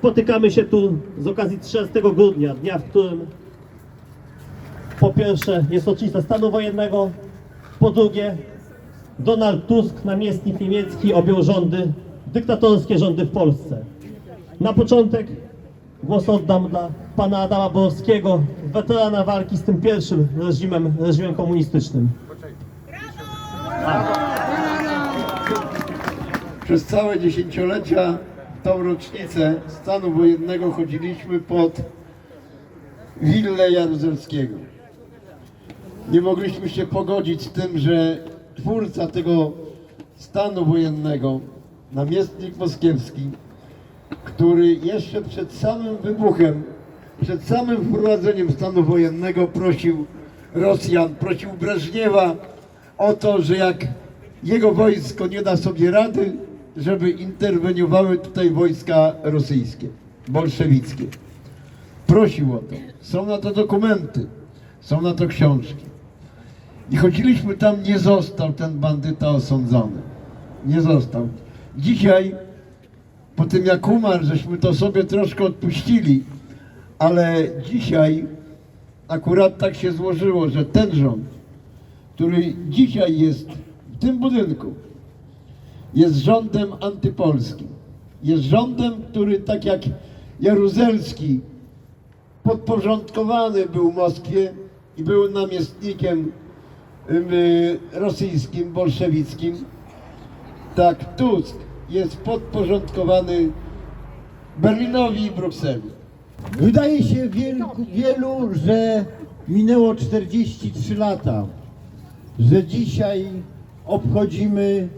Spotykamy się tu z okazji 13 grudnia, dnia, w którym po pierwsze jest rocznica stanu wojennego, po drugie Donald Tusk, namiestnik niemiecki, objął rządy, dyktatorskie rządy w Polsce. Na początek głos oddam dla pana Adama Borowskiego, weterana walki z tym pierwszym reżimem, reżimem komunistycznym. Przez całe dziesięciolecia tą rocznicę stanu wojennego chodziliśmy pod willę Jaruzelskiego. Nie mogliśmy się pogodzić z tym, że twórca tego stanu wojennego, namiestnik moskiewski, który jeszcze przed samym wybuchem, przed samym wprowadzeniem stanu wojennego prosił Rosjan, prosił Breżniewa o to, że jak jego wojsko nie da sobie rady, żeby interweniowały tutaj wojska rosyjskie, bolszewickie. Prosił o to. Są na to dokumenty, są na to książki. I chodziliśmy tam, nie został ten bandyta osądzony. Nie został. Dzisiaj po tym jak umarł, żeśmy to sobie troszkę odpuścili, ale dzisiaj akurat tak się złożyło, że ten rząd, który dzisiaj jest w tym budynku, jest rządem antypolskim. Jest rządem, który tak jak Jaruzelski podporządkowany był Moskwie i był namiestnikiem y, rosyjskim, bolszewickim, tak Tusk jest podporządkowany Berlinowi i Brukseli. Wydaje się wielu, że minęło 43 lata, że dzisiaj obchodzimy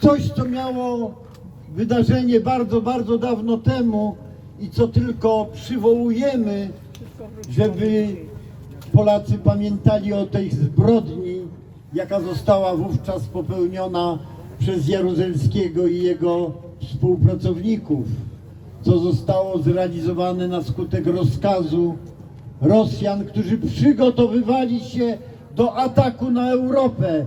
coś, co miało wydarzenie bardzo, bardzo dawno temu i co tylko przywołujemy, żeby Polacy pamiętali o tej zbrodni, jaka została wówczas popełniona przez Jaruzelskiego i jego współpracowników co zostało zrealizowane na skutek rozkazu Rosjan, którzy przygotowywali się do ataku na Europę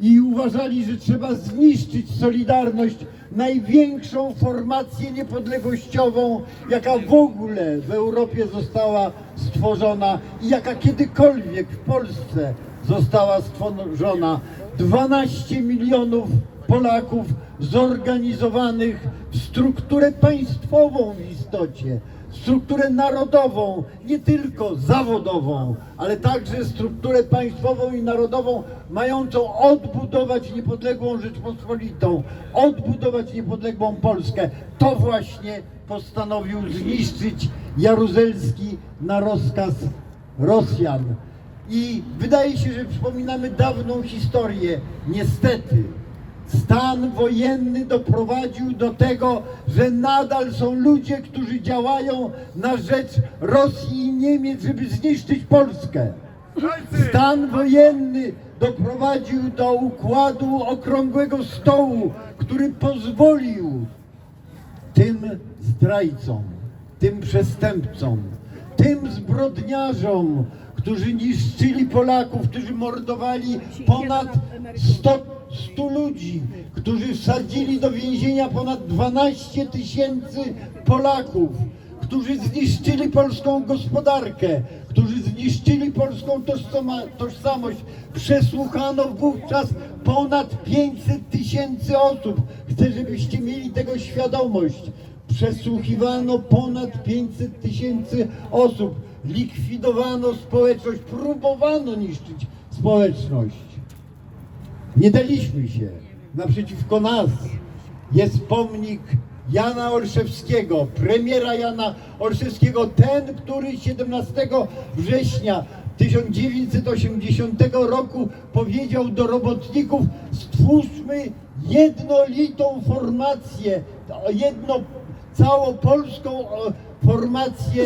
i uważali, że trzeba zniszczyć Solidarność, największą formację niepodległościową, jaka w ogóle w Europie została stworzona i jaka kiedykolwiek w Polsce została stworzona. 12 milionów Polaków zorganizowanych w strukturę państwową w istocie, strukturę narodową, nie tylko zawodową, ale także strukturę państwową i narodową, mającą odbudować niepodległą Rzeczpospolitą, odbudować niepodległą Polskę. To właśnie postanowił zniszczyć Jaruzelski na rozkaz Rosjan. I wydaje się, że przypominamy dawną historię. Niestety, stan wojenny doprowadził do tego, że nadal są ludzie, którzy działają na rzecz Rosji i Niemiec, żeby zniszczyć Polskę. Stan wojenny doprowadził do układu okrągłego stołu, który pozwolił tym zdrajcom, tym przestępcom, tym zbrodniarzom, którzy niszczyli Polaków, którzy mordowali ponad 100, 100 ludzi, którzy wsadzili do więzienia ponad 12 tysięcy Polaków, którzy zniszczyli polską gospodarkę, którzy zniszczyli polską tożsamość. Przesłuchano wówczas ponad 500 tysięcy osób. Chcę, żebyście mieli tego świadomość. Przesłuchiwano ponad 500 tysięcy osób. Likwidowano społeczność, próbowano niszczyć społeczność. Nie daliśmy się. Naprzeciwko nas jest pomnik Jana Olszewskiego, premiera Jana Olszewskiego, ten, który 17 września 1980 roku powiedział do robotników: stwórzmy jednolitą formację, jedno, całopolską formację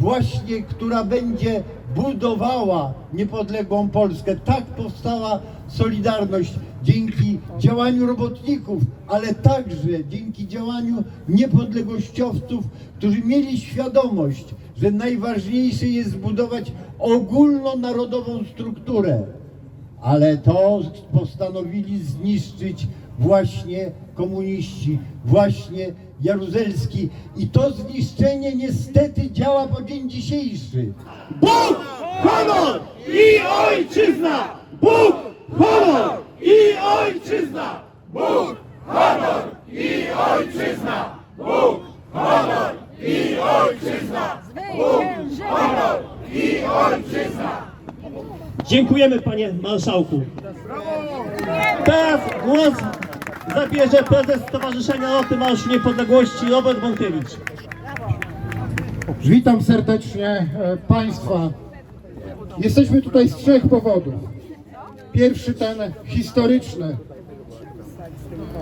właśnie, która będzie budowała niepodległą Polskę. Tak powstała Solidarność dzięki działaniu robotników, ale także dzięki działaniu niepodległościowców, którzy mieli świadomość, że najważniejsze jest zbudować ogólnonarodową strukturę. Ale to postanowili zniszczyć właśnie komuniści, właśnie jaruzelski i to zniszczenie niestety działa po dzień dzisiejszy. Bóg, honor i ojczyzna! Bóg, honor i ojczyzna! Bóg, honor i ojczyzna! Bóg, honor i ojczyzna! Bóg, honor i ojczyzna! Dziękujemy panie marszałku. Teraz głos zabierze prezes Stowarzyszenia Roty Marsz Niepodległości Robert Bąkiewicz. Witam serdecznie e, Państwa. Jesteśmy tutaj z trzech powodów. Pierwszy ten historyczny.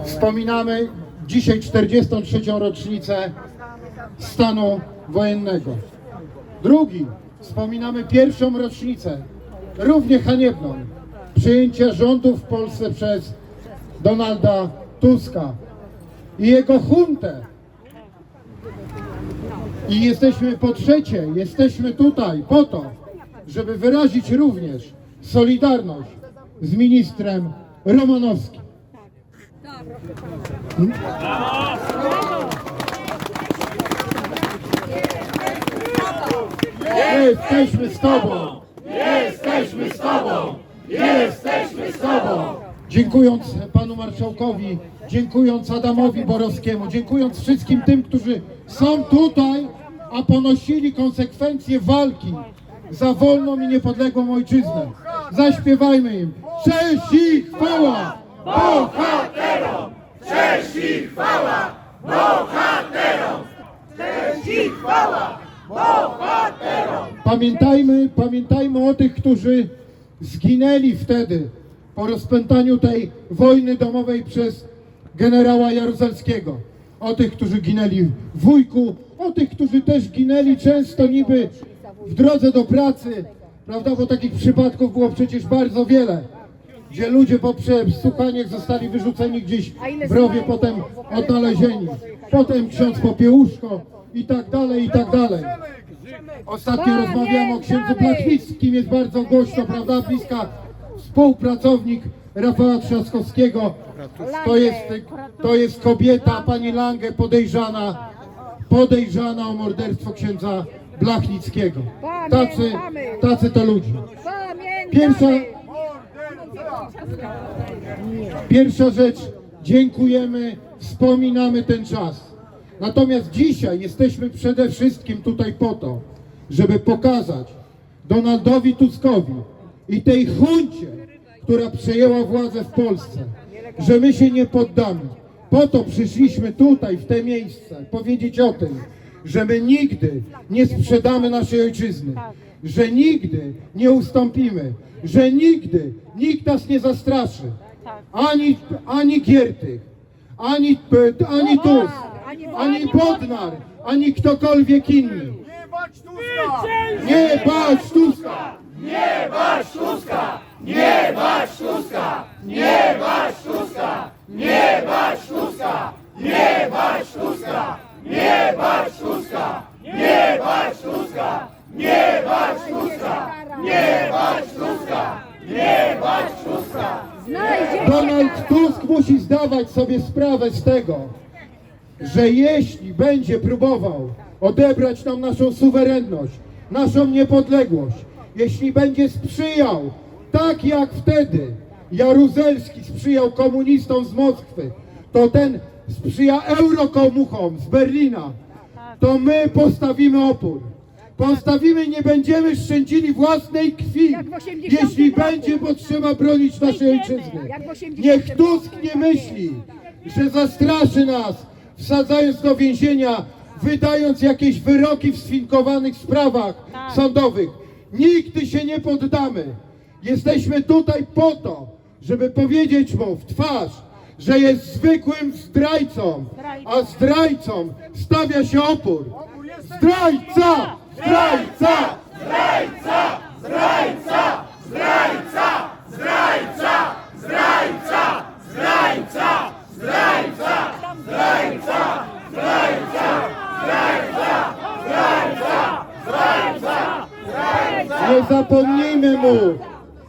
Wspominamy dzisiaj 43. rocznicę stanu wojennego. Drugi, wspominamy pierwszą rocznicę, równie haniebną, przyjęcia rządu w Polsce przez Donalda Tuska i jego huntę, i jesteśmy po trzecie, jesteśmy tutaj po to, żeby wyrazić również solidarność z ministrem Romanowskim. Jesteśmy z Tobą! Jesteśmy z Tobą! Jesteśmy z Tobą! Dziękując Panu Marszałkowi, dziękując Adamowi Borowskiemu, dziękując wszystkim tym, którzy są tutaj, a ponosili konsekwencje walki za wolną i niepodległą ojczyznę. Zaśpiewajmy im. Cześć i chwała! Bohaterom! Cześć i chwała! Bohaterom! Cześć i chwała! Bohaterom! Pamiętajmy, pamiętajmy o tych, którzy zginęli wtedy po rozpętaniu tej wojny domowej przez generała Jaruzelskiego. O tych, którzy ginęli w Wujku, o tych, którzy też ginęli często niby w drodze do pracy, prawda, bo takich przypadków było przecież bardzo wiele, gdzie ludzie po przesłuchaniach zostali wyrzuceni gdzieś w rowie, potem odnalezieni, potem ksiądz Popiełuszko i tak dalej, i tak dalej. Ostatnio rozmawiałem o księdzu Blachnickim, jest bardzo głośno, prawda, bliska współpracownik Rafała Trzaskowskiego. To jest, to jest kobieta, pani Lange, podejrzana, podejrzana o morderstwo księdza Blachnickiego. Tacy, tacy to ludzie. Pierwsza, Pierwsza rzecz, dziękujemy, wspominamy ten czas. Natomiast dzisiaj jesteśmy przede wszystkim tutaj po to, żeby pokazać Donaldowi Tuskowi i tej huncie, która przejęła władzę w Polsce, że my się nie poddamy. Po to przyszliśmy tutaj, w te miejsce, powiedzieć o tym, że my nigdy nie sprzedamy naszej ojczyzny, że nigdy nie ustąpimy, że nigdy nikt nas nie zastraszy. Ani, ani Giertych, ani, ani Tusk, ani Bodnar, ani ktokolwiek inny. Nie bać Tuska! Donald Tusk musi zdawać sobie sprawę z tego, że jeśli będzie próbował odebrać nam naszą suwerenność, naszą niepodległość, jeśli będzie sprzyjał, tak jak wtedy Jaruzelski sprzyjał komunistom z Moskwy, to ten sprzyja eurokomuchom z Berlina, to my postawimy opór. Postawimy, nie będziemy szczędzili własnej krwi, Jak w 80 jeśli będzie potrzeba bronić naszej ojczyzny. jak w 80 Niech Tusk nie myśli, że zastraszy nas, wsadzając do więzienia, wydając jakieś wyroki w sfinkowanych sprawach sądowych. Nigdy się nie poddamy. Jesteśmy tutaj po to, żeby powiedzieć mu w twarz, że jest zwykłym zdrajcą, a zdrajcom stawia się opór. Zdrajca! Zdrajca! Nie zapomnijmy mu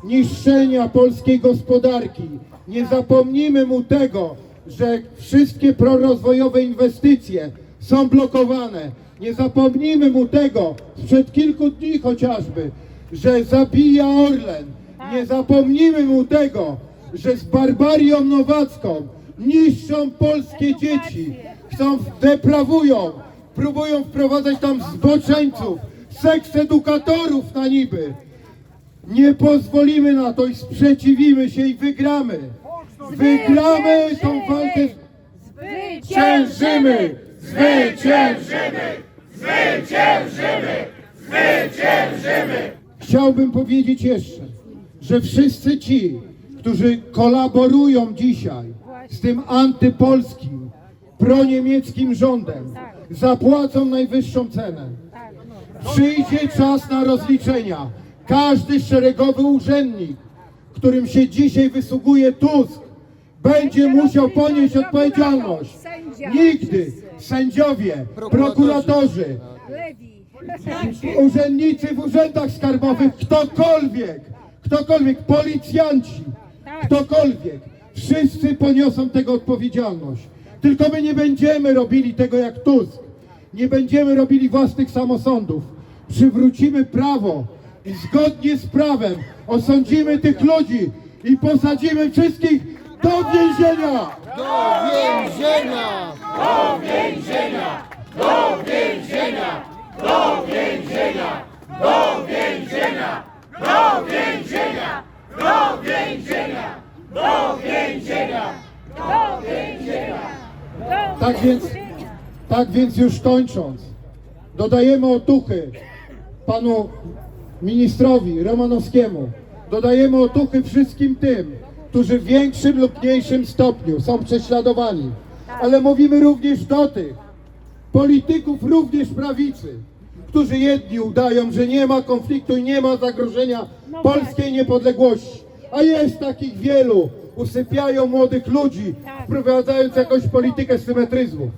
niszczenia polskiej gospodarki. Nie zapomnijmy mu tego, że wszystkie prorozwojowe inwestycje są blokowane. Nie zapomnijmy mu tego, sprzed kilku dni chociażby, że zabija Orlen. Nie zapomnijmy mu tego, że z barbarią nowacką niszczą polskie dzieci, chcą, deprawują, próbują wprowadzać tam zboczeńców, seks edukatorów na niby. Nie pozwolimy na to i sprzeciwimy się i wygramy. Wygramy tą walkę. Zwyciężymy! Zwyciężymy! Zwyciężymy! Zwyciężymy! Chciałbym powiedzieć jeszcze, że wszyscy ci, którzy kolaborują dzisiaj z tym antypolskim, proniemieckim rządem, zapłacą najwyższą cenę. Przyjdzie czas na rozliczenia. Każdy szeregowy urzędnik, którym się dzisiaj wysługuje Tusk, będzie musiał ponieść odpowiedzialność. Nigdy sędziowie, prokuratorzy, urzędnicy w urzędach skarbowych, ktokolwiek, ktokolwiek, policjanci, ktokolwiek, wszyscy poniosą tego odpowiedzialność. Tylko my nie będziemy robili tego jak Tusk. Nie będziemy robili własnych samosądów. Przywrócimy prawo i zgodnie z prawem osądzimy tych ludzi i posadzimy wszystkich do więzienia! Tak więc, tak więc już kończąc, dodajemy otuchy panu ministrowi Romanowskiemu. Dodajemy otuchy wszystkim tym, którzy w większym lub mniejszym stopniu są prześladowani. Ale mówimy również do tych polityków, również prawicy, którzy jedni udają, że nie ma konfliktu i nie ma zagrożenia polskiej niepodległości. A jest takich wielu, usypiają młodych ludzi, wprowadzając jakąś politykę symetryzmu.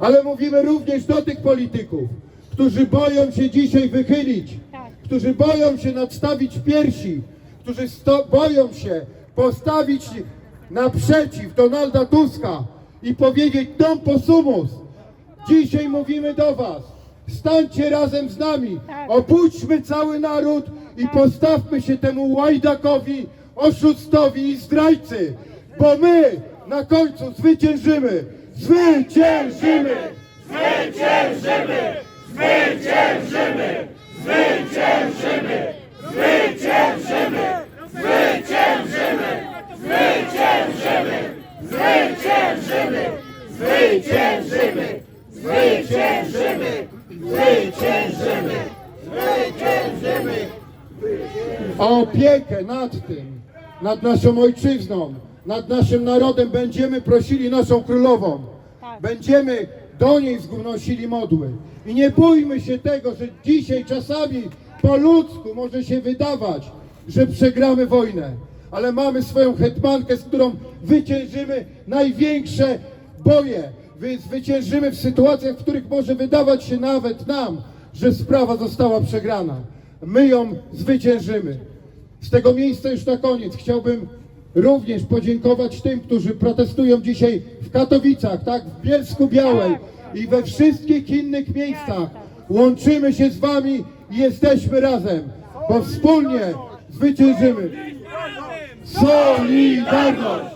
Ale mówimy również do tych polityków, którzy boją się dzisiaj wychylić, którzy boją się nadstawić piersi, którzy boją się postawić naprzeciw Donalda Tuska i powiedzieć dom posumus. Dzisiaj mówimy do was, stańcie razem z nami, obudźmy cały naród i postawmy się temu łajdakowi, oszustowi i zdrajcy, bo my na końcu zwyciężymy! Zwyciężymy! O opiekę nad tym, nad naszą ojczyzną, nad naszym narodem będziemy prosili naszą królową. Będziemy do niej zgłosili modły. I nie bójmy się tego, że dzisiaj czasami po ludzku może się wydawać, że przegramy wojnę. Ale mamy swoją hetmankę, z którą wyciężymy największe boje. Zwyciężymy w sytuacjach, w których może wydawać się nawet nam, że sprawa została przegrana. My ją zwyciężymy. Z tego miejsca już na koniec chciałbym również podziękować tym, którzy protestują dzisiaj w Katowicach, tak, w Bielsku Białej i we wszystkich innych miejscach. Łączymy się z wami i jesteśmy razem, bo wspólnie zwyciężymy. Solidarność!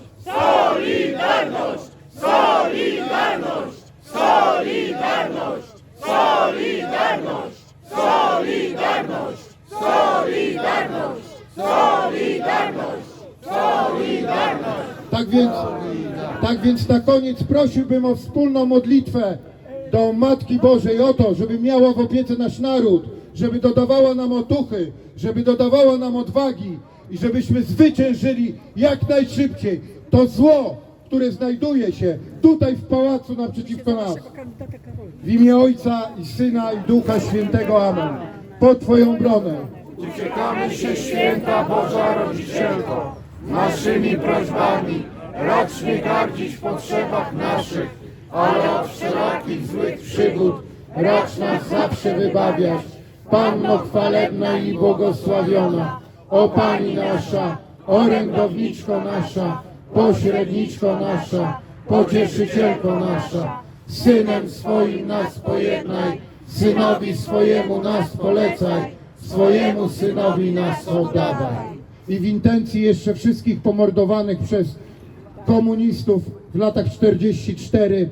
Tak więc, tak więc na koniec prosiłbym o wspólną modlitwę do Matki Bożej o to, żeby miała w opiece nasz naród, żeby dodawała nam otuchy, żeby dodawała nam odwagi i żebyśmy zwyciężyli jak najszybciej to zło, które znajduje się tutaj w pałacu naprzeciwko nas. W imię Ojca i Syna i Ducha Świętego. Amen. Pod Twoją bronę. Uciekamy się święta Boża Rodzicielko, naszymi prośbami, racz nie gardzić w potrzebach naszych, ale od wszelakich złych przygód Racz nas zawsze wybawiać. Panno chwalebna i błogosławiona, o Pani nasza, orędowniczko nasza, pośredniczko nasza, pocieszycielko nasza, Synem swoim nas pojednaj, Synowi swojemu nas polecaj, swojemu Synowi nas oddawaj. I w intencji jeszcze wszystkich pomordowanych przez komunistów w latach 44-89.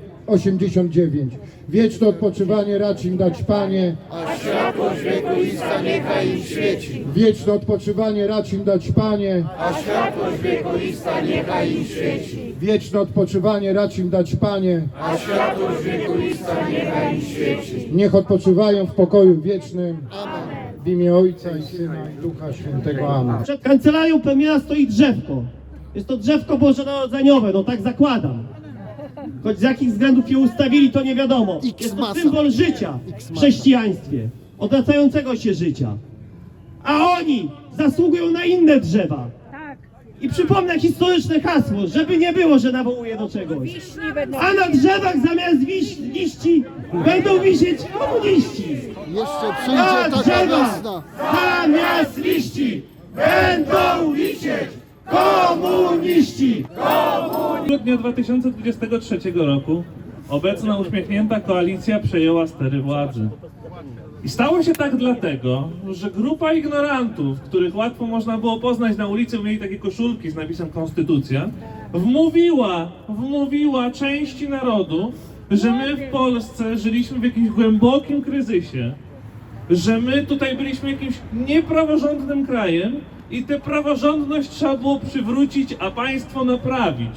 Wieczne odpoczywanie racz im dać Panie, A światłość wiekuista niechaj im świeci, wieczne odpoczywanie racz im dać Panie, a światłość wiekuista niechaj im świeci, wieczne odpoczywanie racz im dać Panie. a światłość wiekuista niechaj im świeci. Niech odpoczywają w pokoju wiecznym. W imię Ojca i Syna i Ducha Świętego. Amen. Przed kancelarią premiera stoi drzewko. Jest to drzewko bożonarodzeniowe, no tak zakładam. Choć z jakich względów je ustawili, to nie wiadomo. Jest to symbol życia w chrześcijaństwie, obracającego się życia. A oni zasługują na inne drzewa. Tak, I przypomnę historyczne hasło, żeby nie było, że nawołuje do czegoś. A na drzewach zamiast wiś, liści będą wisieć komuniści. Jeszcze Na przyjdzie drzewach wiosna. zamiast liści będą wisieć komuniści. grudnia 2023 roku obecna uśmiechnięta koalicja przejęła stery władzy. I stało się tak dlatego, że grupa ignorantów, których łatwo można było poznać na ulicy, mieli takie koszulki z napisem Konstytucja, wmówiła, wmówiła części narodu, że my w Polsce żyliśmy w jakimś głębokim kryzysie, że my tutaj byliśmy jakimś niepraworządnym krajem i tę praworządność trzeba było przywrócić, a państwo naprawić.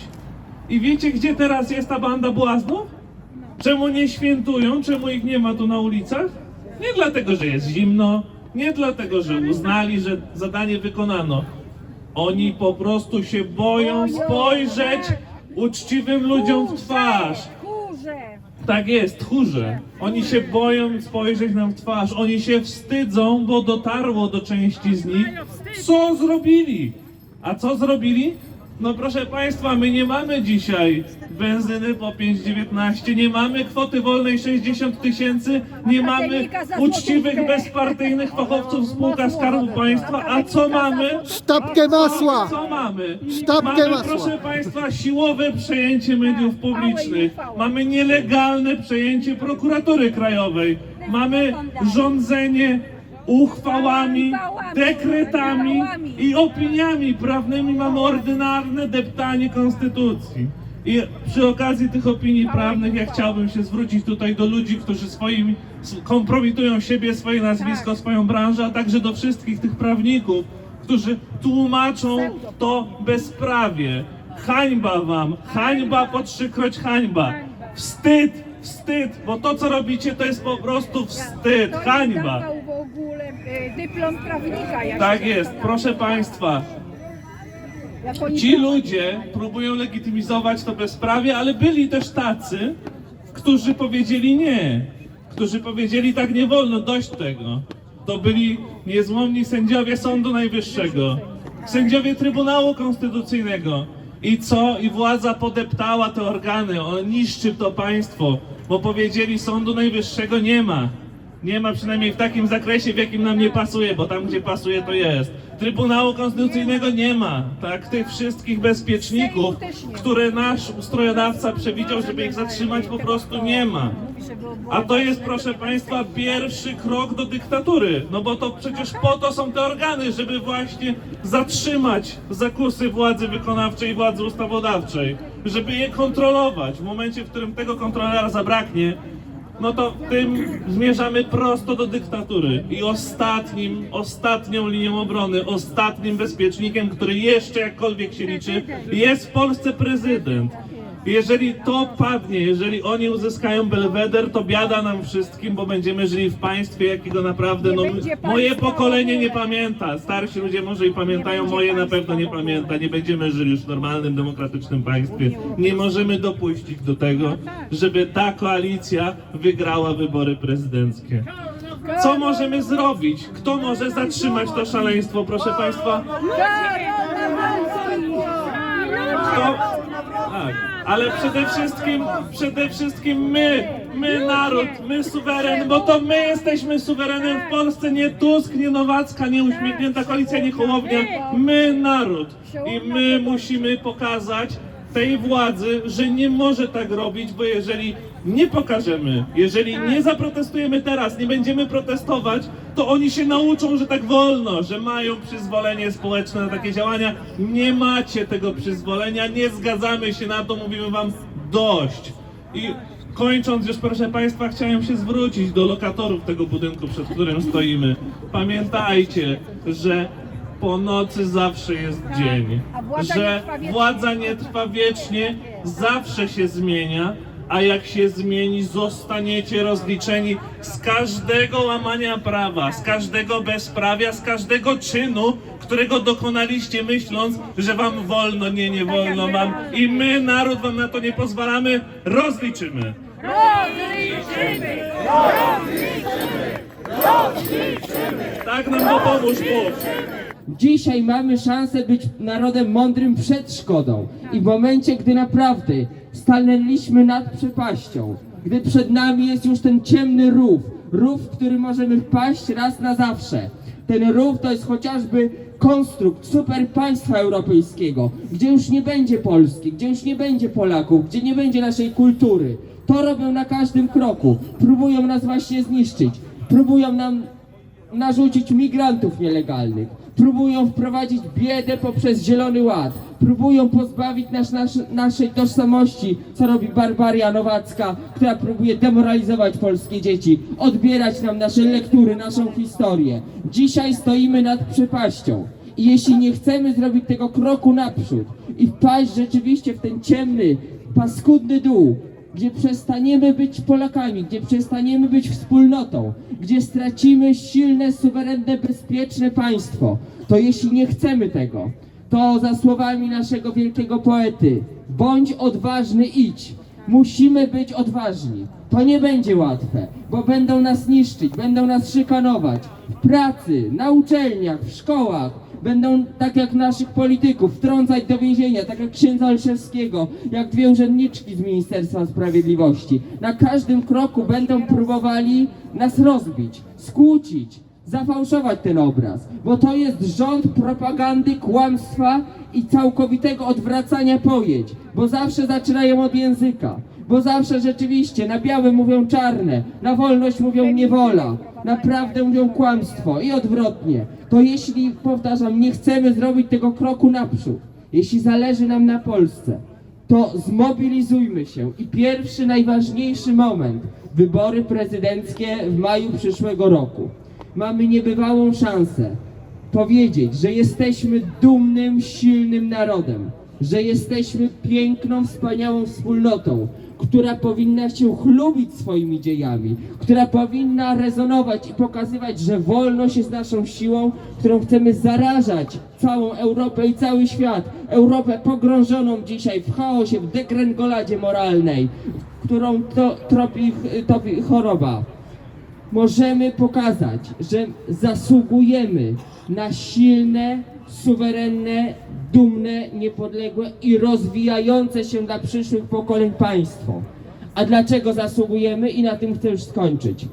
I wiecie, gdzie teraz jest ta banda błaznów? Czemu nie świętują? Czemu ich nie ma tu na ulicach? Nie dlatego, że jest zimno, nie dlatego, że uznali, że zadanie wykonano. Oni po prostu się boją spojrzeć uczciwym ludziom w twarz. Tak jest, tchórze. Oni się boją spojrzeć nam w twarz. Oni się wstydzą, bo dotarło do części z nich, co zrobili. A co zrobili? No proszę Państwa, my nie mamy dzisiaj benzyny po 5,19, nie mamy kwoty wolnej 60 tysięcy, nie mamy uczciwych, bezpartyjnych fachowców w spółkach Skarbu Państwa. A co mamy? Sztabkę masła. Co mamy? Sztabkę mamy, masła. proszę Państwa, siłowe przejęcie mediów publicznych. Mamy nielegalne przejęcie prokuratury krajowej. Mamy rządzenie uchwałami, dekretami i opiniami prawnymi. Mamy ordynarne deptanie konstytucji. I przy okazji tych opinii prawnych ja chciałbym się zwrócić tutaj do ludzi, którzy swoim kompromitują siebie, swoje nazwisko, swoją branżę, a także do wszystkich tych prawników, którzy tłumaczą to bezprawie. Hańba wam, hańba po trzykroć hańba. Wstyd, wstyd, bo to co robicie to jest po prostu wstyd, hańba. Ogóle e, dyplom prawnika. Jak Tak jest, proszę państwa, Ci ludzie próbują legitymizować to bezprawie, ale byli też tacy, którzy powiedzieli nie. Którzy powiedzieli tak nie wolno, dość tego. To byli niezłomni sędziowie Sądu Najwyższego, sędziowie Trybunału Konstytucyjnego. I co? I władza podeptała te organy, on niszczy to państwo, bo powiedzieli Sądu Najwyższego nie ma. Nie ma przynajmniej w takim zakresie, w jakim nam nie pasuje, bo tam, gdzie pasuje, to jest. Trybunału Konstytucyjnego nie ma. Tak, tych wszystkich bezpieczników, które nasz ustrojodawca przewidział, żeby ich zatrzymać, po prostu nie ma. A to jest, proszę Państwa, pierwszy krok do dyktatury. No bo to przecież po to są te organy, żeby właśnie zatrzymać zakusy władzy wykonawczej i władzy ustawodawczej, żeby je kontrolować. W momencie, w którym tego kontrolera zabraknie, no to tym zmierzamy prosto do dyktatury. I ostatnim, ostatnią linią obrony, ostatnim bezpiecznikiem, który jeszcze jakkolwiek się liczy, jest w Polsce prezydent. Jeżeli to padnie, jeżeli oni uzyskają belweder, to biada nam wszystkim, bo będziemy żyli w państwie, jakiego naprawdę, no, moje pokolenie nie pamięta. Starsi ludzie może i pamiętają, moje na pewno nie pamięta. Nie będziemy żyli już w normalnym, demokratycznym państwie. Nie możemy dopuścić do tego, żeby ta koalicja wygrała wybory prezydenckie. Co możemy zrobić? Kto może zatrzymać to szaleństwo, proszę Państwa? Kto? Tak. Ale przede wszystkim, przede wszystkim my, my naród, my suweren, bo to my jesteśmy suwerenem w Polsce, nie Tusk, nie Nowacka, nie uśmiechnięta koalicja, nie Hołownia, my naród. I my musimy pokazać tej władzy, że nie może tak robić, bo jeżeli nie pokażemy, jeżeli nie zaprotestujemy teraz, nie będziemy protestować, to oni się nauczą, że tak wolno, że mają przyzwolenie społeczne na takie działania. Nie macie tego przyzwolenia, nie zgadzamy się na to, mówimy wam dość. I kończąc już, proszę Państwa, chciałem się zwrócić do lokatorów tego budynku, przed którym stoimy. Pamiętajcie, że po nocy zawsze jest dzień, władza nie że władza nie trwa wiecznie, zawsze się zmienia, a jak się zmieni, zostaniecie rozliczeni z każdego łamania prawa, z każdego bezprawia, z każdego czynu, którego dokonaliście myśląc, że wam wolno, nie, nie wolno wam i my, naród, wam na to nie pozwalamy, rozliczymy. Rozliczymy! Tak nam dopomóż Bóg. Dzisiaj mamy szansę być narodem mądrym przed szkodą i w momencie, gdy naprawdę stanęliśmy nad przepaścią, gdy przed nami jest już ten ciemny rów, rów, w który możemy wpaść raz na zawsze. Ten rów to jest chociażby konstrukt super państwa europejskiego, gdzie już nie będzie Polski, gdzie już nie będzie Polaków, gdzie nie będzie naszej kultury. To robią na każdym kroku. Próbują nas właśnie zniszczyć. Próbują nam narzucić migrantów nielegalnych, próbują wprowadzić biedę poprzez Zielony Ład, próbują pozbawić nas nasz, naszej tożsamości, co robi Barbaria Nowacka, która próbuje demoralizować polskie dzieci, odbierać nam nasze lektury, naszą historię. Dzisiaj stoimy nad przepaścią. I jeśli nie chcemy zrobić tego kroku naprzód i wpaść rzeczywiście w ten ciemny, paskudny dół, gdzie przestaniemy być Polakami, gdzie przestaniemy być wspólnotą, gdzie stracimy silne, suwerenne, bezpieczne państwo, to jeśli nie chcemy tego, to za słowami naszego wielkiego poety, bądź odważny, idź. Musimy być odważni. To nie będzie łatwe, bo będą nas niszczyć, będą nas szykanować w pracy, na uczelniach, w szkołach, będą tak jak naszych polityków wtrącać do więzienia, tak jak księdza Olszewskiego, jak dwie urzędniczki z Ministerstwa Sprawiedliwości. Na każdym kroku będą próbowali nas rozbić, skłócić, zafałszować ten obraz, bo to jest rząd propagandy, kłamstwa i całkowitego odwracania pojęć, bo zawsze zaczynają od języka, bo zawsze rzeczywiście na białe mówią czarne, na wolność mówią niewola, na prawdę mówią kłamstwo i odwrotnie. To jeśli, powtarzam, nie chcemy zrobić tego kroku naprzód, jeśli zależy nam na Polsce, to zmobilizujmy się i pierwszy, najważniejszy moment, wybory prezydenckie w maju przyszłego roku. Mamy niebywałą szansę powiedzieć, że jesteśmy dumnym, silnym narodem, że jesteśmy piękną, wspaniałą wspólnotą, która powinna się chlubić swoimi dziejami, która powinna rezonować i pokazywać, że wolność jest naszą siłą, którą chcemy zarażać całą Europę i cały świat. Europę pogrążoną dzisiaj w chaosie, w dekręgoladzie moralnej, którą to, tropi, topi choroba możemy pokazać, że zasługujemy na silne, suwerenne, dumne, niepodległe i rozwijające się dla przyszłych pokoleń państwo. A dlaczego zasługujemy? I na tym chcę już skończyć.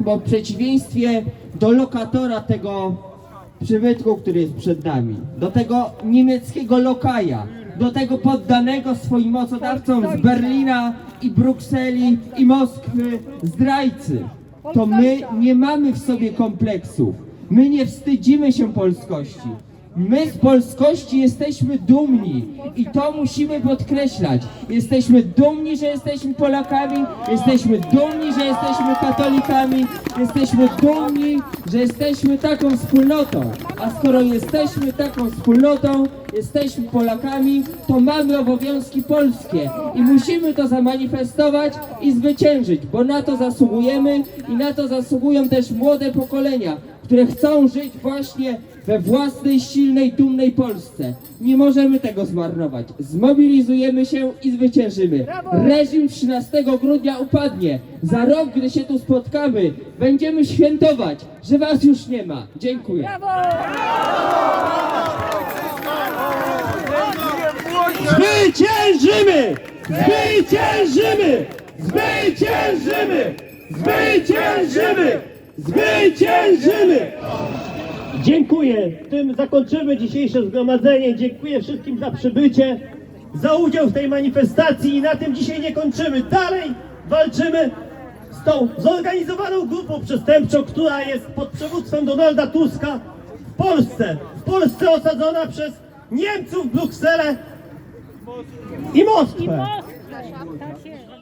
Bo w przeciwieństwie do lokatora tego przybytku, który jest przed nami, do tego niemieckiego lokaja, do tego poddanego swoim mocodawcom z Berlina i Brukseli i Moskwy zdrajcy, to my nie mamy w sobie kompleksów. My nie wstydzimy się polskości. My z polskości jesteśmy dumni i to musimy podkreślać. Jesteśmy dumni, że jesteśmy Polakami, jesteśmy dumni, że jesteśmy katolikami, jesteśmy dumni, że jesteśmy taką wspólnotą. A skoro jesteśmy taką wspólnotą, jesteśmy Polakami, to mamy obowiązki polskie i musimy to zamanifestować i zwyciężyć, bo na to zasługujemy i na to zasługują też młode pokolenia, które chcą żyć właśnie we własnej, silnej, dumnej Polsce. Nie możemy tego zmarnować. Zmobilizujemy się i zwyciężymy. Reżim 13 grudnia upadnie. Za rok, gdy się tu spotkamy, będziemy świętować, że was już nie ma. Dziękuję. Zwyciężymy! Zwyciężymy! Zwyciężymy! Zwyciężymy! Zwyciężymy! Dziękuję. Tym zakończymy dzisiejsze zgromadzenie. Dziękuję wszystkim za przybycie, za udział w tej manifestacji i na tym dzisiaj nie kończymy. Dalej walczymy z tą zorganizowaną grupą przestępczą, która jest pod przywództwem Donalda Tuska w Polsce. W Polsce osadzona przez Niemców, Brukselę i Moskwę.